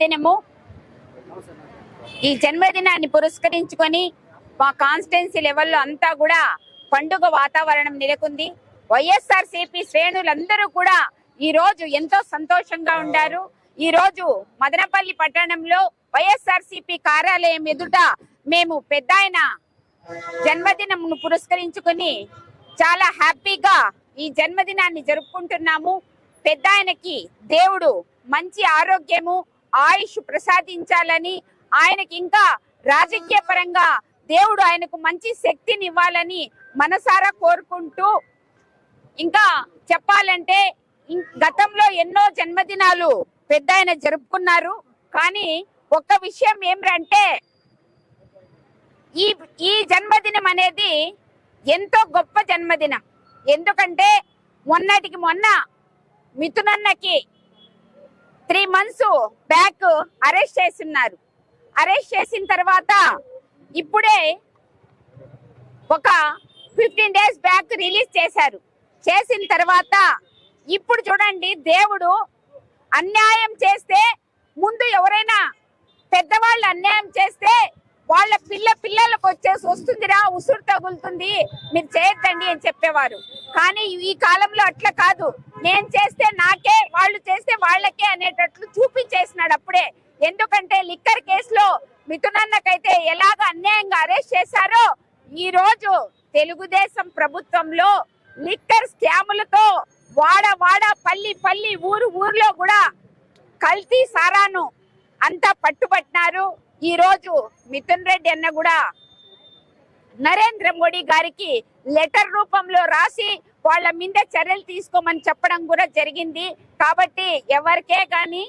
జన్మదినము. ఈ జన్మదినాన్ని పురస్కరించుకొని మా కాన్స్టిట్యున్సీ లెవెల్లో అంతా కూడా పండుగ వాతావరణం నెలకొంది. వైఎస్ఆర్ సిపి శ్రేణులందరూ కూడా ఈ రోజు ఎంతో సంతోషంగా ఉండారు. ఈ రోజు మదనపల్లి పట్టణంలో వైఎస్ఆర్ సిపి కార్యాలయం ఎదుట మేము పెద్ద జన్మదినం పురస్కరించుకొని చాలా హ్యాపీగా ఈ జన్మదినాన్ని జరుపుకుంటున్నాము. పెద్ద ఆయనకి దేవుడు మంచి ఆరోగ్యము ఆయుష్ ప్రసాదించాలని ఆయనకి ఇంకా రాజకీయ పరంగా దేవుడు ఆయనకు మంచి శక్తిని ఇవ్వాలని మనసారా కోరుకుంటూ ఇంకా చెప్పాలంటే గతంలో ఎన్నో జన్మదినాలు పెద్ద ఆయన జరుపుకున్నారు. కానీ ఒక్క విషయం ఏమిటంటే ఈ ఈ జన్మదినం అనేది ఎంతో గొప్ప జన్మదినం. ఎందుకంటే మొన్నటికి మొన్న మిథునన్నకి త్రీ మంత్స్ బ్యాక్ అరెస్ట్ చేస్తున్నారు. అరెస్ట్ చేసిన తర్వాత ఇప్పుడే ఒక ఫిఫ్టీన్ డేస్ బ్యాక్ రిలీజ్ చేశారు. చేసిన తర్వాత ఇప్పుడు చూడండి దేవుడు అన్యాయం చేస్తే ముందు ఎవరైనా పెద్దవాళ్ళు అన్యాయం చేస్తే వాళ్ళ పిల్ల పిల్లలకు వచ్చేసి వస్తుందిరా ఉసురు తగులుతుంది మీరు చేయొద్దండి అని చెప్పేవారు. కానీ ఈ కాలంలో అట్లా కాదు. నేను చేస్తే నాకే వాళ్ళు చేస్తే వాళ్ళకే అనేటట్లు చూపించేసినాడు అప్పుడే. ఎందుకంటే లిక్కర్ కేసులో మిథునన్నకైతే ఎలాగ అన్యాయంగా అరెస్ట్ చేశారో ఈ రోజు తెలుగుదేశం ప్రభుత్వంలో లిక్కర్ స్కాములతో వాడ వాడ పల్లి పల్లి ఊరు ఊర్లో కూడా కల్తీ సారాను అంతా పట్టుబట్టినారు. ఈ రోజు మిథున్ రెడ్డి అన్న కూడా నరేంద్ర మోడీ గారికి లెటర్ రూపంలో రాసి వాళ్ళ మీద చర్యలు తీసుకోమని చెప్పడం కూడా జరిగింది. కాబట్టి ఎవరికే కానీ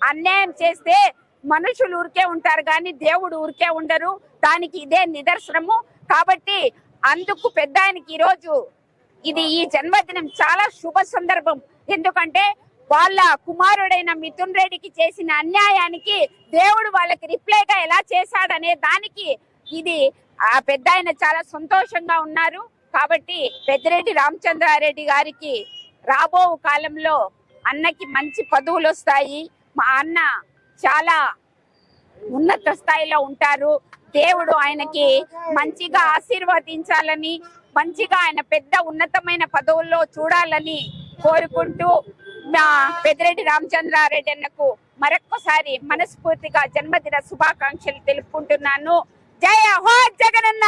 అన్యాయం చేస్తే మనుషులు ఊరికే ఉంటారు కానీ దేవుడు ఊరికే ఉండరు. దానికి ఇదే నిదర్శనము. కాబట్టి అందుకు పెద్ద ఆయనకి ఈరోజు ఇది ఈ జన్మదినం చాలా శుభ సందర్భం. ఎందుకంటే వాళ్ళ కుమారుడైన మిథున్ రెడ్డికి చేసిన అన్యాయానికి దేవుడు వాళ్ళకి రిప్లైగా ఎలా చేశాడనే దానికి ఇది ఆ పెద్ద ఆయన చాలా సంతోషంగా ఉన్నారు. కాబట్టి పెద్దిరెడ్డి రామచంద్రారెడ్డి గారికి రాబో కాలంలో అన్నకి మంచి పదవులు వస్తాయి. మా అన్న చాలా ఉన్నత స్థాయిలో ఉంటారు. దేవుడు ఆయనకి మంచిగా ఆశీర్వదించాలని మంచిగా ఆయన పెద్ద ఉన్నతమైన పదవుల్లో చూడాలని కోరుకుంటూ మా పెద్దిరెడ్డి రామచంద్రారెడ్డి అన్నకు మరొక్కసారి మనస్ఫూర్తిగా జన్మదిన శుభాకాంక్షలు తెలుపుకుంటున్నాను. జయ హో జగనన్న!